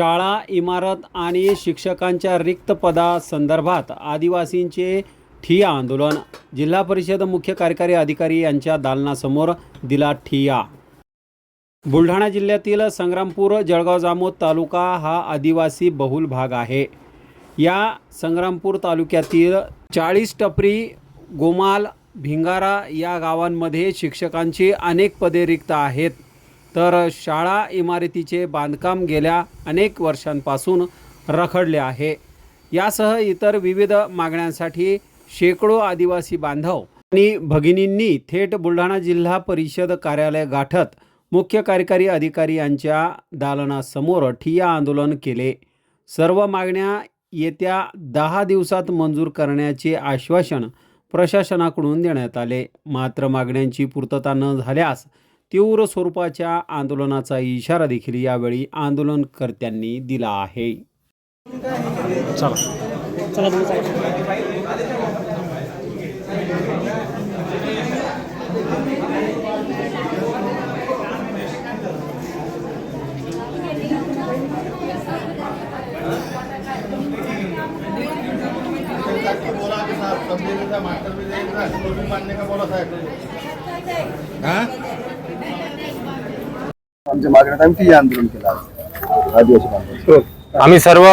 शाळा इमारत आणि शिक्षकांच्या रिक्त पदासंदर्भात आदिवासींचे ठिया आंदोलन. जिल्हा परिषद मुख्य कार्यकारी अधिकारी यांच्या दालनासमोर दिला ठिया बुलढाणा जिल्ह्यातील संग्रामपूर जळगाव जामोद तालुका हा आदिवासी बहुल भाग आहे. या संग्रामपूर तालुक्यातील चाळीस टपरी गोमाल भिंगारा या गावांमध्ये शिक्षकांची अनेक पदे रिक्त आहेत. तर शाळा इमारतीचे बांधकाम गेल्या अनेक वर्षांपासून रखडले आहे. यासह इतर विविध मागण्यांसाठी शेकडो आदिवासी बांधव आणि भगिनींनी थेट बुलढाणा जिल्हा परिषद कार्यालय गाठत मुख्य कार्यकारी अधिकारी यांच्या दालनासमोर ठिया आंदोलन केले. सर्व मागण्या येत्या दहा दिवसात मंजूर करण्याचे आश्वासन प्रशासनाकडून देण्यात आले. मात्र मागण्यांची पूर्तता न झाल्यास तीव्र स्वरूपाच्या आंदोलनाचा इशारा देखील यावेळी आंदोलनकर्त्यांनी दिला आहे. बोला के मास्टर भी मानने बोला साहेब. हाँ? आमच्या मागण्यात आम्ही ती आंदोलन केलं आदिवासी बांधव हो. आम्ही सर्व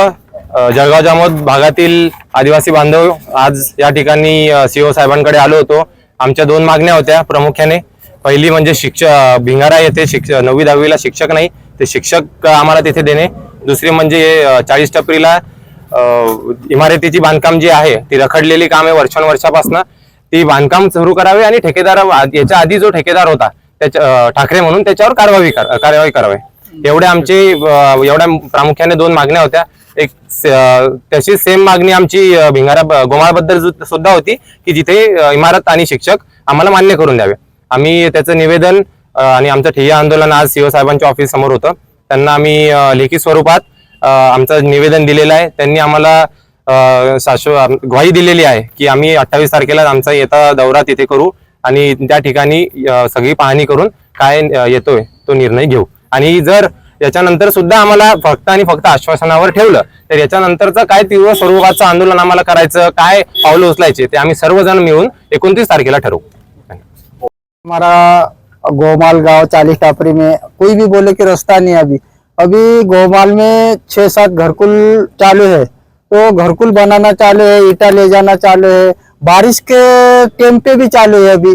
जळगाव जामोद भागातील आदिवासी बांधव आज या ठिकाणी सीओ साहेबांकडे आलो होतो. आमच्या दोन मागण्या होत्या प्रामुख्याने. पहिली म्हणजे शिक्षक भिंगारा येथे शिक्ष नववी दहावीला शिक्षक नाही ते शिक्षक आम्हाला तिथे देणे. दुसरी म्हणजे चाळीस टपरीला इमारतीची बांधकाम जी आहे ती रखडलेली काम आहे वर्षानुवर्षापासून ती बांधकाम सुरू करावे आणि ठेकेदार याच्या आधी जो ठेकेदार होता त्याच्या ठाकरे म्हणून त्याच्यावर कारवाई कर- करावी. एवढे आमची एवढ्या प्रामुख्याने दोन मागण्या होत्या. एक तशी सेम मागणी आमची भिंगारा गोमाळबद्दल सुद्धा होती की जिथे इमारत आणि शिक्षक आम्हाला मान्य करून द्यावे. आम्ही त्याचं निवेदन आणि आमचं ठिय्या आंदोलन आज सीओ साहेबांच्या ऑफिस समोर होतं. त्यांना आम्ही लेखी स्वरूपात आमचं निवेदन दिलेलं आहे. त्यांनी आम्हाला अ, शाश्व ग्वाही दिलेली आहे की आम्ही अठ्ठावीस तारखेला आमचा येता दौरा तिथे करू. आणि त्या ठिकाणी सगळी पाहणी करून काय येतोय तो निर्णय घेऊ. आणि जर याच्यानंतर सुद्धा आम्हाला फक्त आणि फक्त आश्वासनावर ठेवलं तर याच्यानंतरचं काय तीव्र स्वरूपाचं आंदोलन आम्हाला करायचं काय पावलं उचलायचे ते आम्ही सर्वजण मिळून एकोणतीस तारखेला ठरवू. हमारा गोमाल गांव चालीस टापरी में कोई भी बोले कि रास्ता नहीं अभी। अभी गोमाल में छह सात घरकुल चालू है तो घरकुल बनाना चालू है ईटा ले जाना चालू है बारिश के टाइम पे भी चालू है अभी।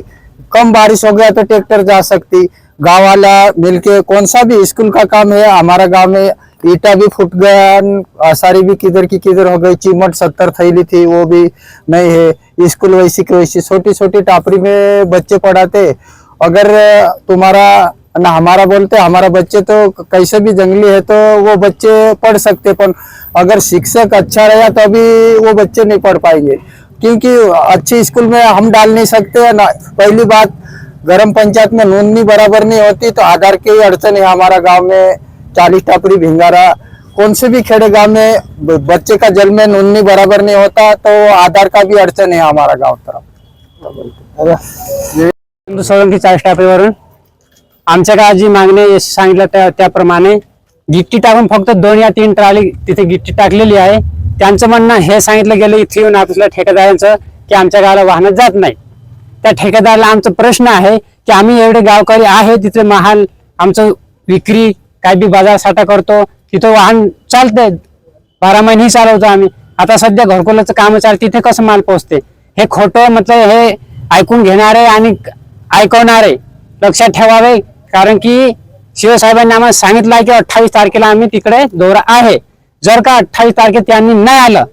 कम बारिश हो गया तो ट्रैक्टर जा सकती। गाँव वाला मिलके कौन सा भी स्कूल का काम है, हमारा गाँव में ईटा भी फूट गया आसारी भी किधर की किधर हो गई, चिमट सत्तर थैली थी, वो भी नहीं है। स्कूल वैसी की वैसी छोटी छोटी टापरी में बच्चे पढ़ाते। अगर तुम्हारा, ना हमारा बोलते, हमारा बच्चे तो कैसे भी जंगली है तो वो बच्चे पढ़ सकते, पर अगर शिक्षक अच्छा रहा तो अभी वो बच्चे नहीं पढ़ पाएँगे। क्योंकि अच्छे स्कूल में हम डाल नहीं सकते ना पहली बात ग्राम पंचायत में नोंदनी बराबर नहीं होती तो आधार की अड़चन है हमारा गांव में चालीस टापरी भिंगारा कौन से भी खेड़े गांव में बच्चे का जल में नोंदनी बराबर नहीं होता तो आधार का भी अड़चन है हमारा गांव तरफ। हिंदू सोळंकी चाळीस टापेवरून आमच्या गावात जी मागणी सांगितलं त्या त्याप्रमाणे गिट्टी टाकून फक्त दोन या तीन ट्राली तिथे गिट्टी टाकलेली आहे. त्यांचं म्हणणं हे सांगितलं गेलं इथे येऊन आपल्या ठेकेदारांचं की आमच्या गावाला वाहनच जात नाही. त्या ठेकेदाराला आमचा प्रश्न आहे की आम्ही एवढे गावकरी आहे तिथे महाल आमचं विक्री काय बी बाजार साठा करतो तिथं वाहन चालतंय. बारा महिने चालवतो आम्ही. आता सध्या घरकुलाचं काम चाल तिथे कसं माल पोहोचते? हे खोटं मतलब हे ऐकून घेणारे आणि ऐकवणारे लक्षात ठेवावे कारण की शिवसाहेबांनी आम्हाला सांगितलं आहे की अठ्ठावीस तारखेला आम्ही तिकडे दौरा आहे. जर का अठ्ठावीस तारखेत त्यांनी नाही आलं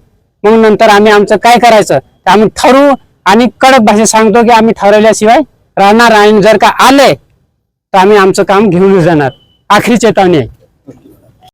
मग नंतर आम्ही आमचं काय करायचं? तर आम्ही ठरवू आणि कडक भाषेत सांगतो की आम्ही ठरवल्याशिवाय राहणार आणि जर का आले तर आम्ही आमचं काम घेऊन जाणार. आखरी चेतावणी आहे.